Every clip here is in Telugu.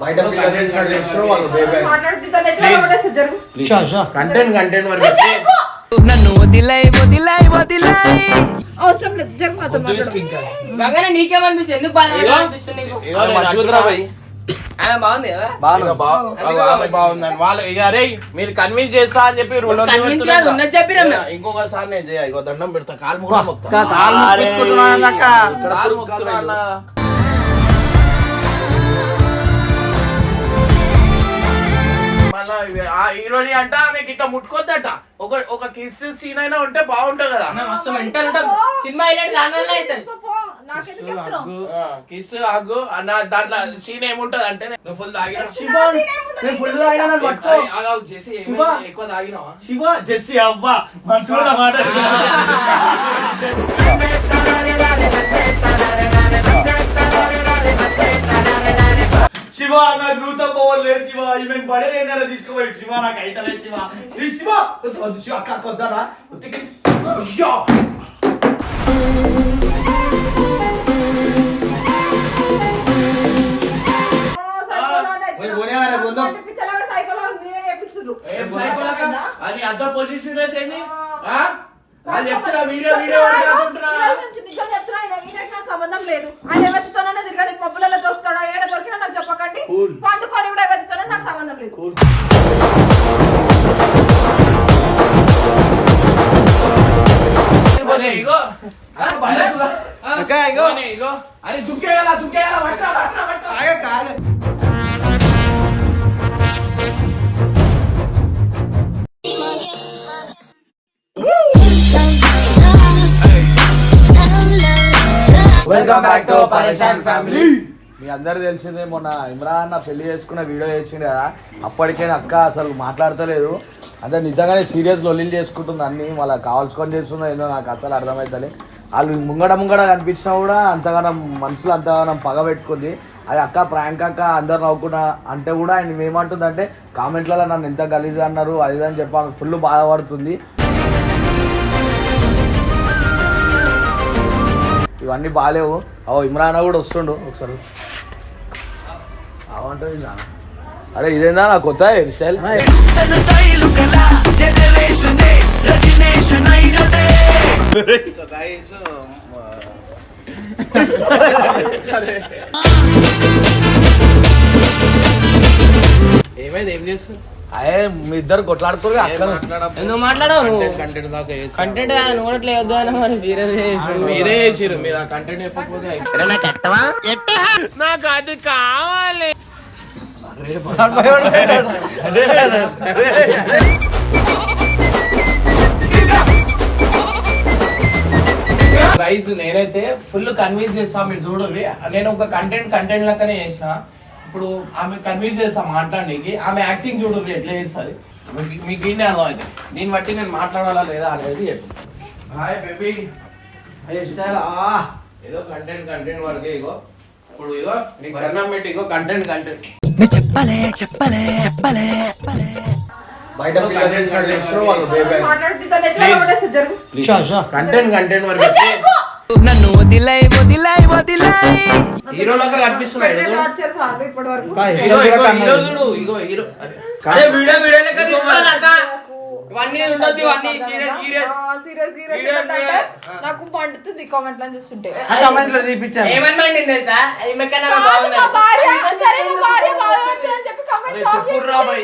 బయట కంటెంట్ కంటెంట్ వరకు నన్ను వదిలై వదిలై వదిలై అవసరం లేదు జరుగు మాతో మాట్లాడు. గంగనే నీకేమనిపిస్తుంది? ఎందుకు బాధ. అనిపిస్తుంది నీకు? మీరు కన్విన్స్ చేస్తా అని చెప్పి ఇంకొకసారి నేను చేయ ఇగో దండం పెడతా. కాలు ముగ్గురు మొక్తా కాలు మళ్ళా ఆ హీరోని అంట ఆమెకి ఇట్లా ముట్టుకోద్దట. ఒక ఒక కిస్ సీన్ అయినా ఉంటే బాగుంటది కదా. ఆమె మస్తు మెంటల్ ఉంటాం సినిమా హైలైట్ దానివల్ల అవుతుంది. కిస్ హగ్గు అన్న దాంట్లో సీన్ ఏముంటది అంటే నువ్వు ఫుల్ తాగినా నేను ఫుల్ తాగినా పట్టుకో ఆగు, ఆగు, జెస్సీ? శివ. ఎక్కువ తాగినావా? శివ జెస్సీ అవ్వా. మనసులో మాట శివ నాకు నూత పోవాలి లేదు శివ. ఈమె పడే ఏదైనా తీసుకోవాలి శివ నాకు అయితే లేదు శివ. ఈ శివ వద్దు, శివ అక్క వద్దానా? అది అంత పొజిషన్ ఆ? అది చెప్తున్నా వీడియో వీడియో పట్టుకుంటున్నా. సంబంధం లేదు. ఆయన ఎవరితోనైనా తిరగని పప్పులలో దొరుకుతాడా ఏడ దొరికినా నాకు చెప్పకండి అందరు తెలిసిందే మొన్న ఇమ్రాన్ అన్న పెళ్ళి చేసుకున్న వీడియో చేసిండు కదా అప్పటికే అక్క అసలు మాట్లాడతలేదు. అంటే నిజంగానే సీరియస్ లొల్లిలు చేసుకుంటుంది అన్ని వాళ్ళ కావాల్సుకొని చేస్తుందో ఏందో నాకు అసలు అర్థమవుతుంది వాళ్ళు ముంగడ ముంగడ కనిపించినా కూడా అంతగానం మనసులో అంతగానం పగ పెట్టుకుంది. అది అక్క ప్రాంక్ అక్క అందరు నవ్వుకున్నా అంటే కూడా ఆయన ఏమంటుందంటే కామెంట్లలో నన్ను ఎంత గలీజ్ అన్నారు అది అని చెప్పి ఆమె ఫుల్ బాధపడుతుంది. ఇవన్నీ బాగాలేవు ఓ ఇమ్రాన్ కూడా వస్తుండు ఒకసారి. నాన్న. అరే ఇదేనా నా కొత్త హెయిర్ స్టైల్ గైస్ ఏమైంది? ఏం చేస్తుంది అదే మీ ఇద్దరు కొట్లాడుకోరు ఎందుకు మాట్లాడవు నువ్వు? కంటెంట్ దాకా. కంటెంట్ నువ్వు వద్దు అని మరి సీరియస్ మీరే చేసిరు మీరు ఆ కంటెంట్ చెప్పకపోతే నాకు అది కావాలి. గైస్ నేనైతే ఫుల్ కన్విన్స్ చేస్తా మీరు చూడండి. నేను ఒక కంటెంట్ కంటెంట్ లెక్కనే చేసిన. ఇప్పుడు ఆమె కన్విన్స్ చేస్తా మాట్లాడడానికి. ఆమె యాక్టింగ్ చూడండి ఎట్లా చేస్తుంది. మీకు మీకు ఇండి అర్థం అయితే దీన్ని బట్టి నేను మాట్లాడాలా లేదా అనేది చెప్పు. హాయ్ బేబీ ఏదో కంటెంట్ కంటెంట్ వరకే ఇగో. ఇప్పుడు ఇగో నీకు దండం పెట్టి ఇగో కంటెంట్ కంటెంట్ చెప్పలే చెప్పలే చెప్పలే. బయట జరుగు? కంటెంట్ కంటెంట్ వరకే నన్ను వదిలై వదిలై వదిలై హీరోలాగా కనిపిస్తున్నాడు ఏదో. టార్చర్ సార్ ఇప్పటి వరకు హీరో చూడు ఇగో హీరో వీడియో వీడియో లెక్క ఇవన్నీ ఉండొద్దు ఇవన్నీ serious serious serious serious Serious, అంటే serious. నాకు మండుతుంది కామెంట్ అని చూస్తుంటే. ఏమని మండింది తెలుసా? ఈమె కన్నా కాదు, బాగుంది మా భార్య సరే మా భార్య బాగుంటుంది అని చెప్పి అరే కామెంట్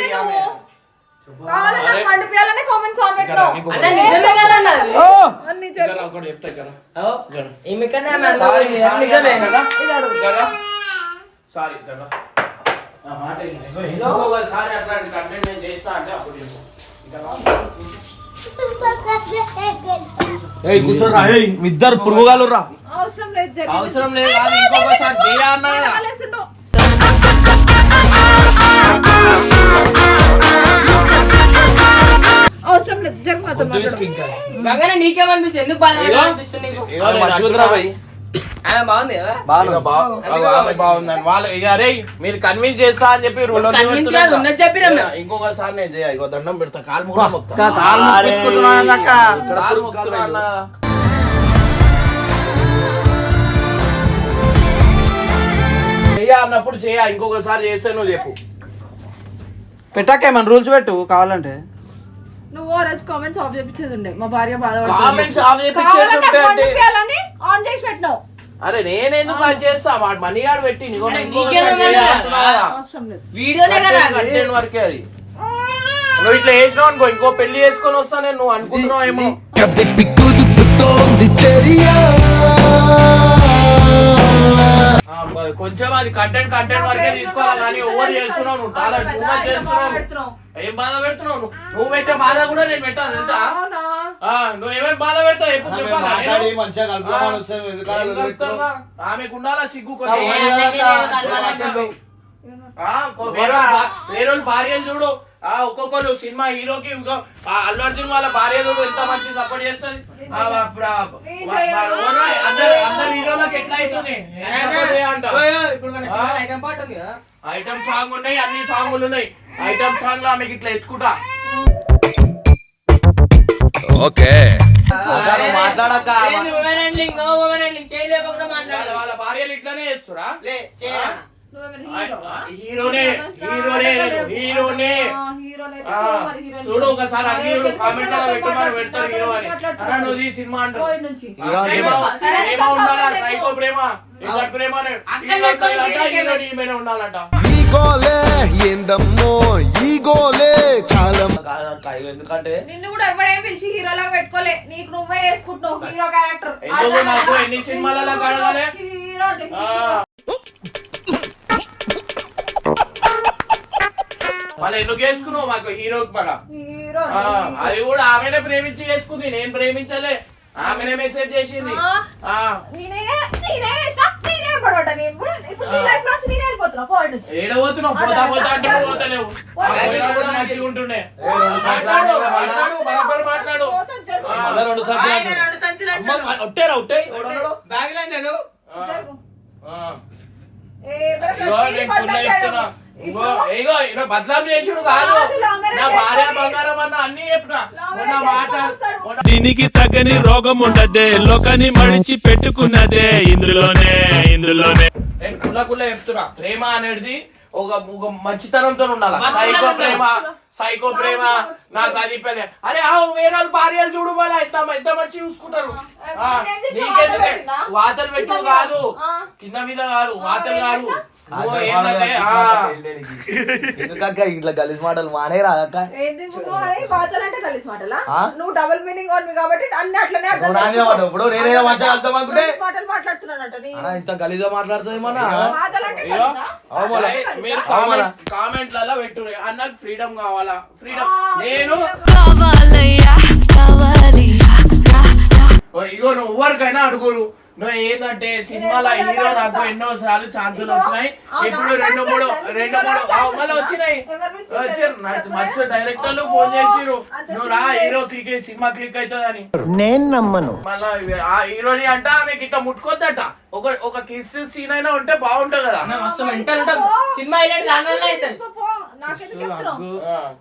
నిజమే కదా అన్నది? అన్ని. ఒకటి చెప్తా ఓ, సారీ నిజమే కదా? ఇది అడుగు. మాట ఇంకొకసారి అట్లాంటి కంటెంట్ నేను చేస్తా అంటే అప్పుడు కూర్చోరా. ఇద్దరు పురుగుగాలు రా అవసరం లేదు. అవసరం లేదు ఇంకొకసారి చేయ అన్నా కదా. ఆలేసుండు. అవసరం లేదు జరుగు మాతో మాట్లాడు. గంగనే నీకేమనిపిస్తుంది? ఎందుకు బాధ. అనిపిస్తుంది వాళ్ళు ఇక అరే మీరు కన్విన్స్ చేస్తా అని చెప్పి. ఇంకొకసారి నేను చేయ ఇగో దండం పెడతా కాలు ముగ్గురు మొక్తా. కాలు ముక్కించుకుంటున్నాను అక్క. కాలు మొక్కుతున్నా అన్న. చెయ్య అన్నప్పుడు చెయ్య ఇంకొకసారి చేస్తే నువ్వు చెప్పు. పెట్టాక మన రూల్స్ పెట్టు కావాలంటే. నువ్వు ఓ రోజు కామెంట్స్ ఆఫ్ చేపించేది ఉండే. మా భార్య కామెంట్స్ ఆఫ్ చేపించేటుంటే అంటే ఆన్ చేసి అరే నేనెందుకు అది చేస్తా? వాడు మనీ ఆడు పెట్టి. కంటెంట్ వరకే అది. నువ్వు ఇట్లా చేసినావు అనుకో ఇంకో పెళ్ళి చేసుకొని వస్తా నేను నువ్వు అనుకుంటున్నావు ఏమో. కొంచెం అది కంటెంట్ కంటెంట్ వరకే తీసుకోవాలి కానీ ఓవర్ చేస్తున్నావు నువ్వు చాలా చేస్తున్నావు. ఏం బాధ పెడుతున్నావు? నువ్వు? నువ్వు పెట్టే బాధ కూడా నేను పెట్టాను తెలుసా? నువ్వు ఏమేం బాధ పెడతావు? ఎప్పుడు చెప్పాలా? ఆమెకు ఉండాలా సిగ్గు వేరే భార్యలు చూడు. ఆ ఒక్కొక్కరు సినిమా హీరోకి అల్లు అర్జున్ వాళ్ళ భార్య చూడు ఎంత మంచి సపోర్ట్ చేస్తుంది. అందరు అందరు హీరోలకు ఎట్లా అవుతుంది? ఐటమ్ సాంగ్ ఉన్నాయి అన్ని సాంగులు ఉన్నాయి. ఐటమ్ సాంగ్లో ఆమెకి ఇట్లా ఎత్తుకుంటా. ఓకే. మాట్లాడక. వాళ్ళ భార్యలు ఇట్లానే చేస్తురా? హీరోనే హీరోనే హీరోనే. చూడు ఒకసారి చూడు కామెంట్లో హీరోతో పెట్టుమని పెడతారు హీరో అని నువ్వు ఈ సినిమా అంటే ప్రేమ ఉండాలా. సైకో ప్రేమ? ఉండాలంట. ఏందమ్మో ఈ గోలే చాలా ఎందుకంటే నిన్ను కూడా ఎవడేం పిలిచి హీరోలాగా పెట్టుకోలే. నీకు నువ్వే వేసుకుంటున్నావు హీరో క్యారెక్టర్. ఎన్ని సినిమాలలో కడగాలి? హీరో. మళ్ళీ ఎందుకు వేసుకున్నావు మాకు హీరోకి మన హీరో ఆ, అది కూడా ఆమెనే ప్రేమించి చేసుకుంది. నేను ప్రేమించలే. ఆమెనే మెసేజ్ చేసింది. పోతా పోతా అంటే పోతలేవు. మంచిగా ఉంటుండే. మాట్లాడు బరాబర్ మాట్లాడు. రెండు సంచులు. ఒట్టేరా ఒట్టే? బ్యాగ్లో నేను దీనికి తగ్గని రోగం ఉండదే లోకాన్ని మడిచి పెట్టుకున్నదే ఇందులోనే ఇందులోనే. నేను కుల్ల కుల్ల చెప్తున్నా. ప్రేమ అనేది ఒక ఒక మంచితనంతో ఉండాలి? సైకో. ప్రేమ సైకో ప్రేమ నాకు అది పని అరే ఆ వేరే వాళ్ళ భార్యలు చూడు మళ్ళీ ఎంత ఎంత మంచి చూసుకుంటారు? నీకెందుకు? వాతలు పెట్టు కింద. కింద. మీద కాదు వాతలు కాదు. ఎందుకక్క ఇట్లా గలీజ్ మాటలు మానే రాదక్క? నువ్వు డబుల్ మీనింగ్ కాబట్టి అన్ని అట్లనే ఇప్పుడు నేనేదో మంచిగా అర్థం అనుకుంటే మాటలు మాట్లాడుతున్నానంట ఇంత గలీజా మాట్లాడుతుంది మన కామెంట్లలో పెట్టు అన్నకు ఫ్రీడమ్ కావాలా? ఫ్రీడమ్ నేను ఇగో నువ్వు ఎవరికైనా అడుగురు నువ్వు ఏంటంటే సినిమాలో హీరో నాకు? ఎన్నో సార్లు ఛాన్సులు వచ్చినాయి. ఇప్పుడు రెండు మూడు. రెండు మూడు మళ్ళీ వచ్చినాయి? మస్తు డైరెక్టర్లు ఫోన్ చేసిరు నువ్వు రా హీరో క్లిక్ సినిమా క్లిక్ అవుతుంది అని నేను నమ్మను. మళ్ళా ఆ హీరోని అంట ఆమెకి ఇట్లా ముట్టుకోద్దట. ఒక ఒక కిస్ సీన్ అయినా ఉంటే బాగుంటది కదా. సినిమా?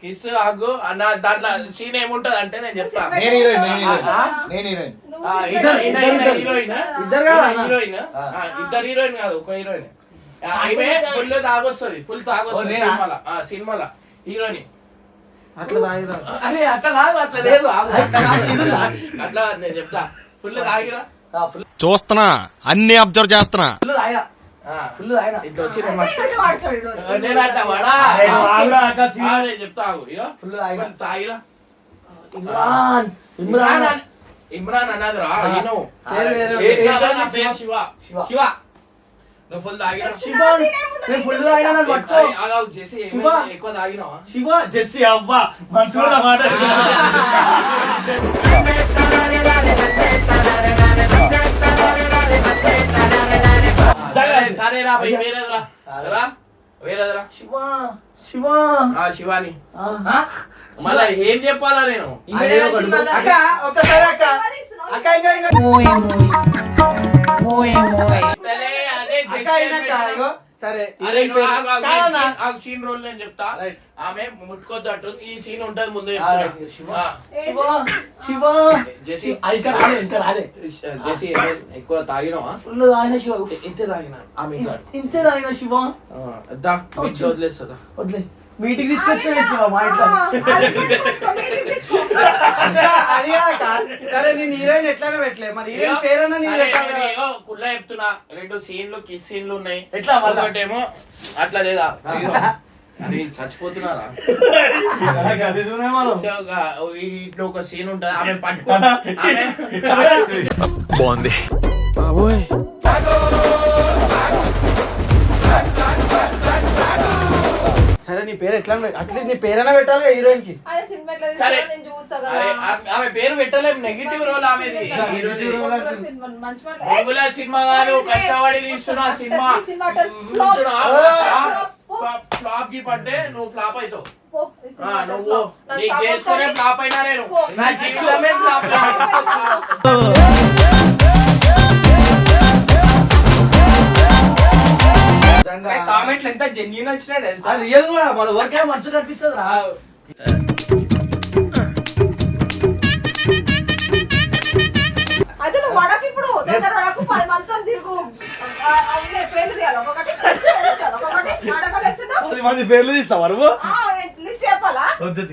కిస్ హగ్గు అన్న దాంట్లో సీన్ ఏముంటది అంటే నేను చెప్తా. నేను హీరోయిన్ నేను హీరోయిన్. ఇద్దరు- హీరోయిన్. కదా? అన్న? హీరోయిన్. ఆ. ఆ, ఇద్దరు హీరోయిన్ కాదు ఒక హీరోయిన్. ఆమె ఫుల్ తాగొస్తుంది ఫుల్ తాగొస్తుంది? సినిమాలో. ఆ, సినిమాలో. హీరోయిన్. అట్లా అరే అట్లా కాదు అట్లా లేదు ఆగు, అట్లా నేను చెప్తా. ఫుల్ తాగిరా. చూస్తున్నా. అన్ని అబ్జర్వ్ చేస్తున్నా. ఫుల్ ఇట్లా వచ్చి నేను అట్లా వాడా? చెప్తా ఫుల్ తాగిరా. ఇమ్రాన్. ఇమ్రాన్. ఇమ్రాన్ అన్- ఇమ్రాన్ అన్నదిరా ఆ. ఈయన. పేరు వేరే. శివ, శివ. శివ. శివ నువ్వు ఫుల్ తాగిరా. శివ. నేను ఫుల్ తాగినా నన్ను పట్టుకో. అరే, ఆగాగు, జెస్సీ, ఏమైంది? శివ. ఎక్కువ తాగినావా? శివ జెస్సీ అవ్వా. మనసులో మాట సరే సరే రా పోయి వేరేదిరా. రా వేరేదిరా. శివ శివ. ఆ శివాని. ఆ. మళ్ళా ఏం చెప్పాలా నేను? అదే ఒకటి. అక్క ఒక్కసారి అక్క. అక్క ఇంకా అయినాక సరే సీన్ రోల్ నేను చెప్తా. ఆమె ముట్టుకోద్దు అంటుంది. ఈ సీన్ ఉంటది ముందు జెసి. ఆ, ఇంకా రాలే ఇంకా రాలే. జెసి ఎక్కువ తాగినావా? ఫుల్ తాగిన శివ. ఎంత తాగినా. ఆమె ఇంతే తాగిన. శివ. దా బీచ్ వదిలేస్తుందా వదిలే. మీటింగ్ తీసుకొచ్చిన మా ఇంట్లో. అది సరే నేను హీరోయిన్ ఎట్లానో పెట్టలే. మరి హీరోయిన్ పేరన్నా నేను పెట్టాలి చెప్తున్నా. రెండు సీన్లు కిస్ సీన్లు ఉన్నాయి. ఎట్లా? ఒకటేమో అట్లా లేదా. అది చచ్చిపోతున్నారా? ఇట్లా ఒక సీన్ ఉంటది. ఆమె పట్టుకో ఆమె బాగుంది. పేరు ఎట్లా అట్లీస్ట్ నీ పేరైనా పెట్టాలి హీరోయిన్కి సరే. తీస్తాడో నేను చూస్తా కదా. అరే, ఆ- ఆమె పేరు పెట్టలేం. నెగిటివ్ రోల్ ఆమెది. role. మంచి సినిమా, కాదు కష్టపడి తీస్తున్నా సినిమా. ఫ్లాప్. కి పడ్డే నువ్వు ఫ్లాప్ అవుతావు. ఈ ఆ, నువ్వు నీకు చేసుకునే. ఫ్లాప్ అయినా నేను. నా జీవితమే ఫ్లాప్. కామెంట్లు ఎంత జెన్యున్ వచ్చినాయి తెలుసా? రియల్ కూడా మన వర్క్ మంచిగా కనిపిస్తుంది రా. అయితే నువ్వు వడకు ఇప్పుడు దగ్గర వడకు పది మందితో తిరుగు. ఆ, అవునే, పేర్లు తీయాలి. ఒక్కొక్కటి పేర్లు తీయాలి, ఒక్కొక్కటి నాటకాలు వేస్తున్నావు. పది మంది పేర్లు తీస్తావా నువ్వు? లిస్ట్ చెప్పాలా? వద్దు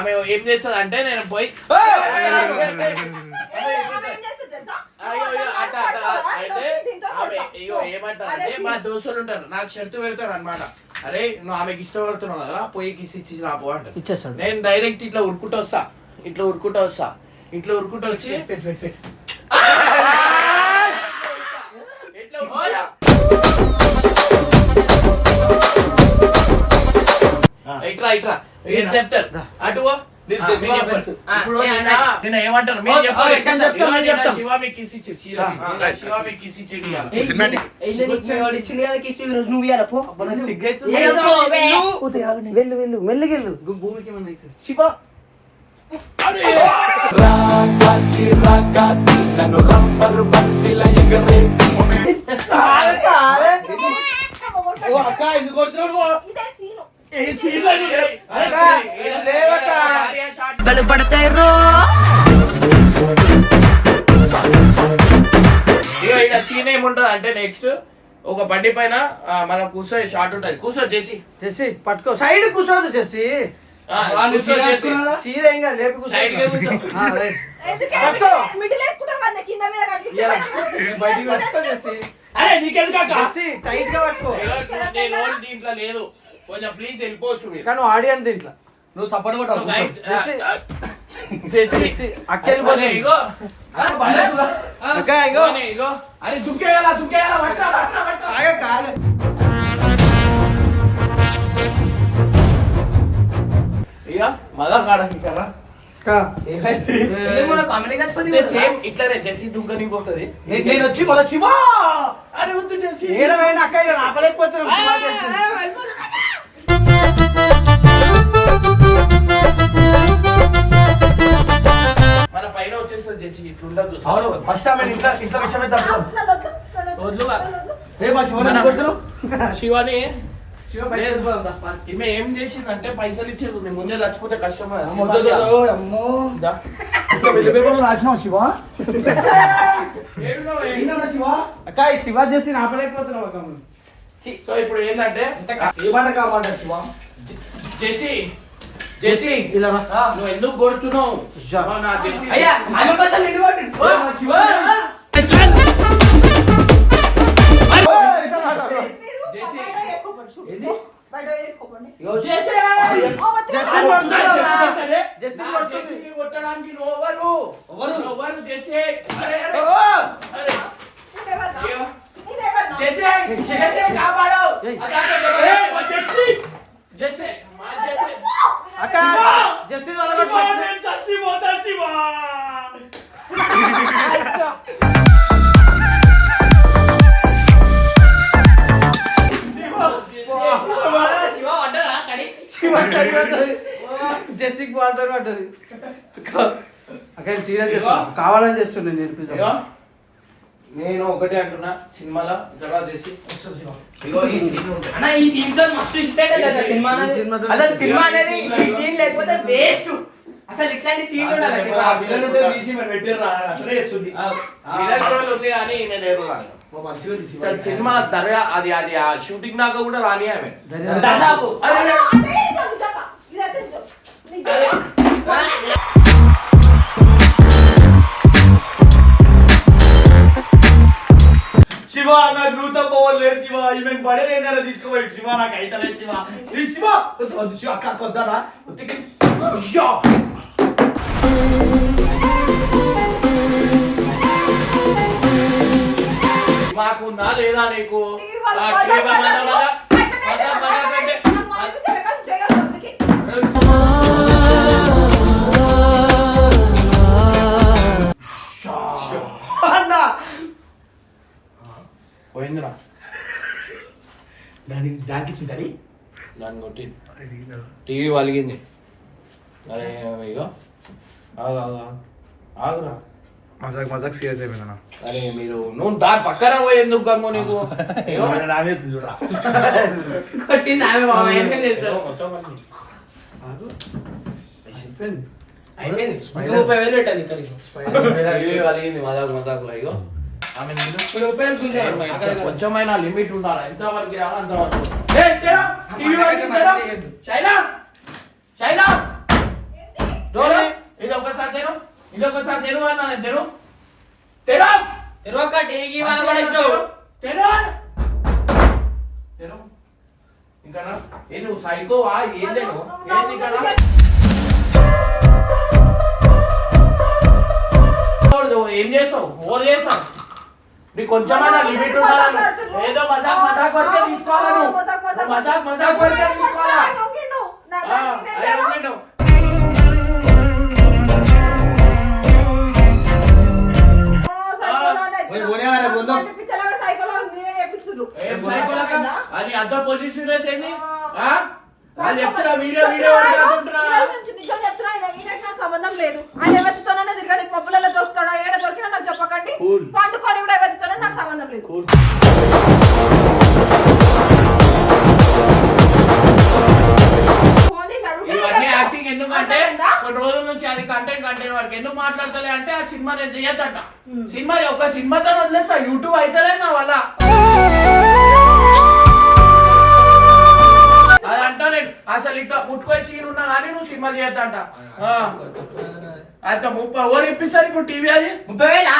ఆమె ఏం చేస్తుంది అంటే నేను పోయి ఆమె ఏం చేస్తుంది తెలుసా? అయ్యో అయ్యో అట్ట అట్ట పట్టుకోరా? అయితే వచ్చి దీంతో ఆమె కొడతా. అయ్యో ఏమంటారు అదే అంటే scene. మా దోస్తులు ఉంటారు నాకు షర్తు పెడతాడు అనమాట అరే నువ్వు ఆమెకి ఇష్టపడుతున్నావు కదా పోయి కిసి ఇచ్చి రాపో అంటారు ఇచ్చేస్తాడు నేను డైరెక్ట్ ఇట్లా ఉరుకుంటూ వస్తా ఇట్లా ఉరుకుంటూ వస్తా ఇట్లా ఉరుకుంటూ వచ్చి ఇట్లా ఉరుకుతా. ఇట్రా ఇట్రా ఏం చెప్తారు. నేను చేసి మీరు నిన్న- నిన్న చెప్పాలి. శివ మీకు కిస్ ఇచ్చి శివ మీకు కిస్ ఇచ్చి ఇయ్యాలి. వెళ్ళు వెళ్ళు మెల్లిగెళ్ళు భూమికి. శివ ఎందుకు ఇదే సీను ఏ సీన్లు అని? అరే, అక్క, లేవక్క. భార్య షాట్ బలపడతాయి రో ఇక్కడ సీన్ ఏముంటది అంటే నెక్స్ట్ ఒక బండి పైన ఆ, మనం కూర్చో షార్ట్ ఉంటది. కూర్చో చేసి జెస్సీ పట్టుకో. సైడ్ కూర్చోదు చేసి చీర ఏం కాదు లేపి కూర్చో. Side కే కూర్చో. ఆ, right. ఎందుకే? పట్టుకో. మిడిల్ వేసుకుంటావు కదా కింద మీద ఇలా, కనిపించదు. బయటికి పట్టుకో జెస్సీ అరే నీకెందుకు జెస్సీ టైట్గా పట్టుకో. ఇగో చూడు, నీ రోల్ దీంట్లో లేదు. కొంచెం ప్లీజ్ వెళ్ళిపోవచ్చు మీరు. కానీ ఆడియన్స్ దీంట్లో. నువ్వు సపోర్ట్ కొట్టావు జెస్సీ జెస్సీ. ఇగో. ఇగో. ఇగో అరే దుక్కేయాల దుక్కేయాల మదా సేమ్ ఇట్లనే జెసి దుంకని పోతుంది. నేను వచ్చి మళ్ళీ శివ! అరే వద్దు జెసి ఏడమైన అక్క ఇక్కడ అవును ఫస్ట్ ఆమె ఇంట్లో ఇంట్లో విషయమే కొడుతున్నావు శివాని. ఈమె ఏం చేసిందంటే పైసలు ఇచ్చేది ముందే చచ్చిపోతే కష్టం శివ? శివ? అక్క ఈ శివ చేసి ఆపలేకపోతున్నావు. సో ఇప్పుడు ఏంటంటే ఏమాట కామాట శివ? జెసి జెసి ఇలా. నువ్వు ఎందుకు కొడుతున్నావు? నా జెసి. అయ్యా కావాలని చేస్తున్నా నేను ఇగో నేర్పిస్తాను నేను ఒకటే అంటున్నా సినిమాలో తర్వాత చేసి. ఇగో ఈ సీన్ ఉంటుంది అన్న ఈ సీన్తో మస్తు ఇష్టం అసలు సినిమా సినిమా తో- అసలు సినిమా అనేది ఈ సీన్ లేకపోతే వేస్ట్. అసలు ఇట్లాంటి సీన్ ఉండాలి సినిమా. విరాట్ కోహ్లీ ఉంది కానీ ఈమె లేదు నాకు. అసలు సినిమా. ధర అది అది ఆ షూటింగ్ దాకా కూడా రాని ఆమె. దాదాపు. శివ నాకు నూతన పోవాలి లేదు శివ. ఈమె పడే ఏంటన్నా తీసుకోవాలి శివ నాకు అయితే లేదు శివ. ఈ శివ వద్దు, శివ అక్క వద్దానా ఉత్తికి. మాకుందా లేదా నీకు? దానికి దానికి దాన్ని కొట్టి టీవీ వలిగింది అరే ఇగో ఆగు ఆగు ఆగు. ఆగురా. మజాక్ మజాక్ సీరియస్ అయిపోయిందన్న అరే మీరు నువ్వు దాని పక్కన పోయి ఎందుకు గమ్ము నీకు? ఇగో. నామే చూడరా కొట్టింది ఆమె బాబు చేస్తావు? మొత్తం. అయిపోయింది. ముప్పై వేలు పెట్టాలి ఇక్కడికి. టీవీ వలిగింది మజాక్ మజాకులో ఇగో. కొంచెమైనా లిమిట్ ఉండాలి? ఎంత వరకు అంతవరకు. శైలా డోరే. ఇది ఒకసారి తెరు. ఇది ఒకసారి తెరు అన్నా నేను తెరు. తెరు. తెరవక టీవీకి వాళ్ళ పడేసినావు తెరు. తెరు. ఇంకా రా. ఏ నువ్వు సైకోవా ఏందే నువ్వు ఏంది ఇక్కడ? ఏం చేస్తావు? ఓవర్ చేస్తావు? నీకు కొంచెమైనా లిమిట్ ఉండాలి ఏదో మజాక్ మజాక్ వరకే తీసుకోవాలా నువ్వు? మజాక్ మజాక్ వరకే తీసుకోవాలా? అది అంత పొజిషన్. ఆ? వాళ్ళు చెప్తున్నా వీడియో వీడియో సంబంధం లేదు. ఆయన ఎవరితోనైనా తిరగని పప్పులలో దొరుకుతాడా? ఏడ దొరికినా నాకు చెప్పకండి. నేను చేయొద్దట సినిమా ఒక సినిమాతో వదిలేస్తా యూట్యూబ్ అయితేనే నా వల్ల. అది అంటా నేను. అసలు ఇట్లా పుట్టుకొని సీన్ ఉన్నా కానీ నువ్వు సినిమా చేయొద్దంట ఆ. అంత ముప్పై ఓవర్ ఇప్పిస్తారు ఇప్పుడు టీవీ అది. ముప్పై వేలా?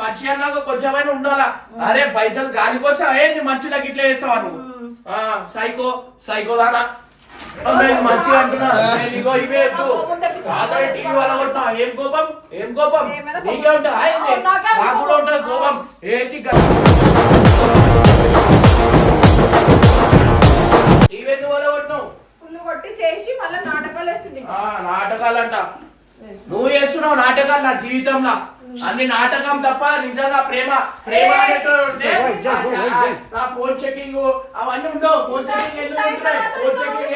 మంచి అన్నాక కొంచెమైనా ఉండాలా? అరే పైసలు గాలికొచ్చా ఏంది మంచిగా ఇట్లా చేస్తావా నువ్వు? ఆ, సైకో సైకో దానా. నేను మంచిగా అంటున్నా. నేను ఇగో ఇవే ఎత్తు. ఆల్రెడీ టీవీ వాళ్ళ కొట్టినా ఏం కోపం? ఏం కోపం? ఏమైనా కోపం. నీకే ఉంటుంది. ఆయ్ నాకే నాకు కూడా ఉంటుంది కోపం. ఏసి టీవీ ఎందుకు వాళ్ళ కొట్టినావు? ఫుల్ కొట్టి చేసి మళ్ళీ నాటకాలు వేస్తుంది. ఆ, నాటకాలంట. నువ్వు చేస్తున్నావు నాటకాలు నా జీవితంలో. అన్ని నాటకం తప్ప నిజంగా ప్రేమ ప్రేమ అనేటువంటి ఆ, ఫోన్ చెకింగ్ అవన్నీ ఉండవు. ఫోన్ చెకింగ్ ఎందుకు ఉంటాయి? ఫోన్ చెకింగ్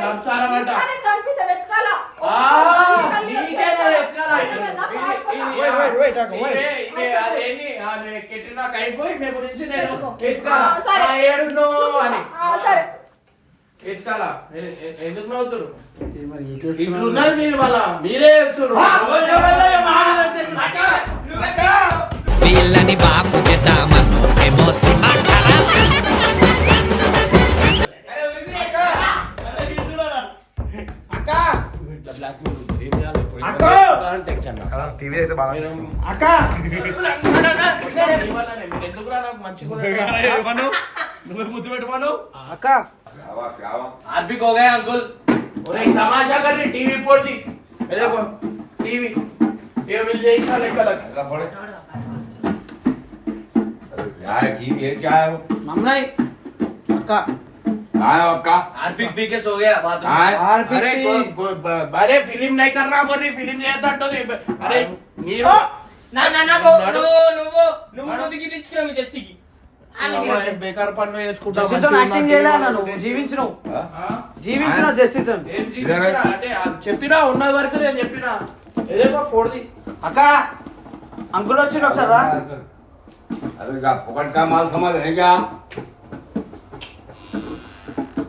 సంసారం అంట. కెట్రినా కైఫ్ ఈమె గురించి నేను ఎత్తుకాలా ఏడున్నో అని. సరే ఎత్తుకాలా ఎ- ఎ- ఎందుకు నవ్వుతారు ఇది మరి ఏం ఇప్పుడు చేస్తున్నావు? क्या आप भी खो गए अंकुल। अरे तमाशा कर रही टीवी फोड़ दी देखो टीवी। ये मिल जाए इसका अलग अलग क्या है की ये क्या है वो? मामला है पक्का? कहाँ है पक्का? हार्पिक पी के सो गया? बात हार्पिक अरे अरे फ़िल्म नहीं कर रहा बोल रही फ़िल्म नहीं आता तो अरे नीरो। ना ना ना को नो नो नो नो दिखी दिखी रहा मुझे सीखी బేకార్ పనులు జీవించినావు. జీవించినావు జస్టితో. చెప్పినా ఉన్నది వరకు నేను చెప్పినా. ఏదేమో పోడిది అక్క అంకుల్ వచ్చిండు ఒకసారి రా. అదే మాల్ సమాధేగా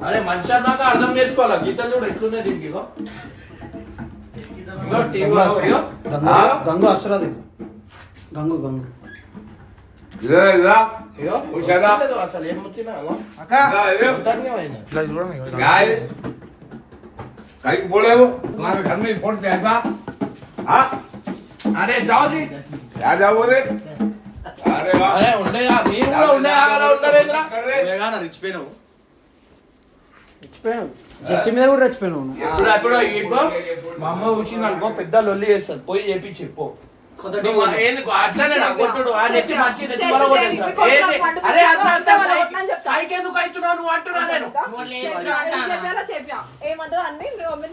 అరే మనిషి అన్నాక అర్థం చేసుకోవాలి? గీతలు కూడా ఎట్లున్నాయి దీనికి ఇగో. గంగు అసరాది గంగు గంగు ఇదే ఇదా అసలు కూడా ఉండే మీద కూడా రచ్చిపోయినావు ఇప్పుడు మా అమ్మ వచ్చింది అనుకో పెద్ద లొల్లి చేస్తారు పోయి చేపించి పో ఏమంటారు అన్ని?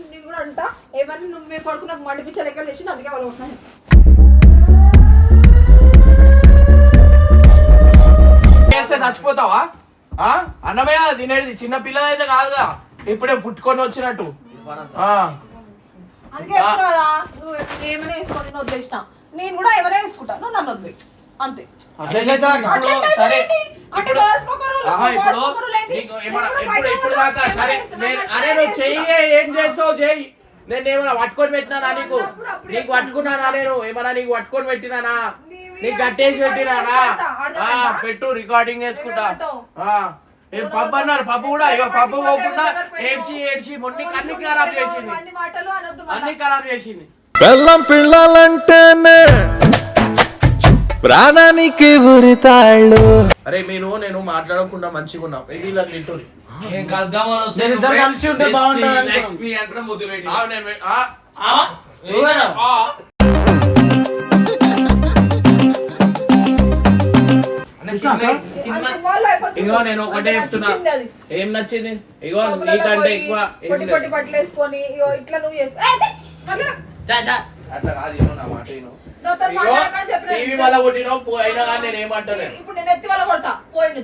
నేను కూడా అంటా. ఏమని నువ్వు మీరు కొడుకు నాకు మండిపించే లెక్కలు చేసి అందుకే వాళ్ళు చచ్చిపోతావా? ఆ? అన్నమయ్య తినేది చిన్న పిల్లలైతే కాదుగా. ఇప్పుడే పుట్టుకొని వచ్చినట్టు. ఆ. అందుకే నువ్వు ఏమైనా వదిలేసిన నేను కూడా ఏమైనా వేసుకుంటా నువ్వు నన్ను వదిలే అంతే. నేను ఇప్పుడు బయట ఇప్పుడు కూడా దాకా సరే వేసుకున్నా, నేను వేసుకున్నా, అరే నువ్వు వేసుకున్నా. చెయ్యి ఏం చేస్తావు చెయ్యి. నేను ఏమైనా పట్టుకొని పెట్టినానా నీకు? నీకు పట్టుకున్నానా నేను? ఏమైనా నీకు పట్టుకొని పెట్టినానా? నీకు కట్టేసి పెట్టినానా? పెట్టు రికార్డింగ్ చేసుకుంటా. ఏం పప్పు అన్నారు పప్పు కూడా ఇగో పప్పు పోకుండా ఏడ్చి ఏడ్చి మొన్ని అన్ని ఖరాబ్ చేసింది. అన్ని మాటలు అనొద్దు మళ్ళా. అన్ని ఖరాబ్ చేసింది. బెల్లం పిల్లలంటేనే ప్రాణానికి ఉరితాళ్ళు. అరే మీరు నేను మాట్లాడకుండా మంచిగా ఉన్నా. ఇలా తింటుంది. ఇగో నేను ఒకటే చెప్తున్నా. ఏం నచ్చింది? ఇగో నీకంటే ఎక్కువ ఇట్లా నువ్వు చేసుకో ఏయ్, ఛీ! మళ్ళా. అట్లా కాదు ఇగో నా మాట విను. నాతో ఇగో మాట్లాడకని చెప్పిన టీవీ వల్ల కొట్టినావు పో- అయినా కానీ నేను ఏమంటలేను ఇప్పుడు నేను ఎత్తి వల్ల కొడతా పోయింది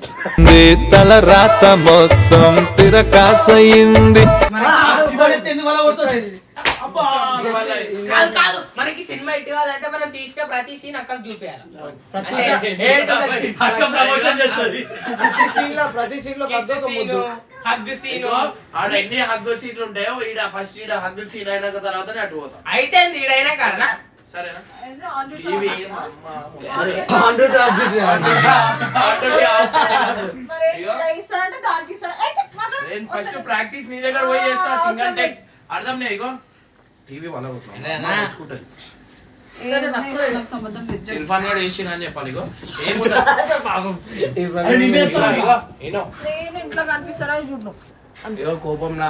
తల రాత మొత్తం తిరకాసయింది కాదు కాదు. మనకి సినిమా కావాలంటే మనం తీసిన ప్రతి సీన్ అక్కకు చూపించాలి ప్రతి సీన్. లో ప్రతి సీన్. లో కిస్ పెద్ద సీను, హగ్ సీను ఇగో ఆడ ఎన్ని హగ్గు సీట్లు ఉంటాయో ఈడ ఫస్ట్ ఈడ హగ్గు సీన్ అయినాక తర్వాత అటు పోతాం. అయితే! మాట్లాడు. నేను ఫస్ట్ ప్రాక్టీస్ నీ దగ్గర పోయి చేస్తా సింగల్ టేక్. అర్థం నే ఇగో. టీవీ. ఇర్ఫాన్ కూడా వేసిన అని చెప్పాలి ఇగో. ఇంట్లో కనిపిస్తారా చూడు. కోపం నా.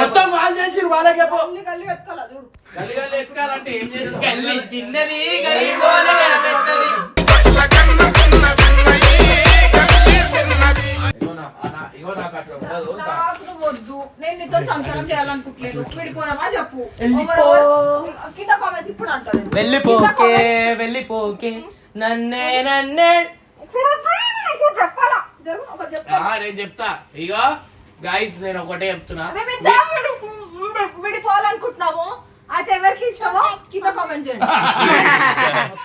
మొత్తం వాళ్ళు చేసిరు వాళ్ళకే పో. గల్లి గల్లి వెతకాలా చూడు. గల్లి గల్లి ఎత్తుకాలంటే ఏం చేస్తావు? గల్లీ చిన్నది గల్లీ గోల పెద్దది. ఇగో నాకు అట్లా ఉండదు. నాకు నువ్వు వద్దు. నేను నీతో సంసారం చేయాలనుకుంటలేను విడిపోదామా చెప్పు. కింద కామెంట్స్ ఇప్పుడు అంటారు. వెళ్ళిపోకే వెళ్ళిపోకే నన్నే నన్నే. చెప్పాలా? నేను చెప్తా. ఇగో గైస్ నేను ఒకటే చెప్తున్నా. విడిపోవాలనుకుంటున్నాము అయితే ఎవరికి ఇష్టమో కింద కామెంట్ చేయండి.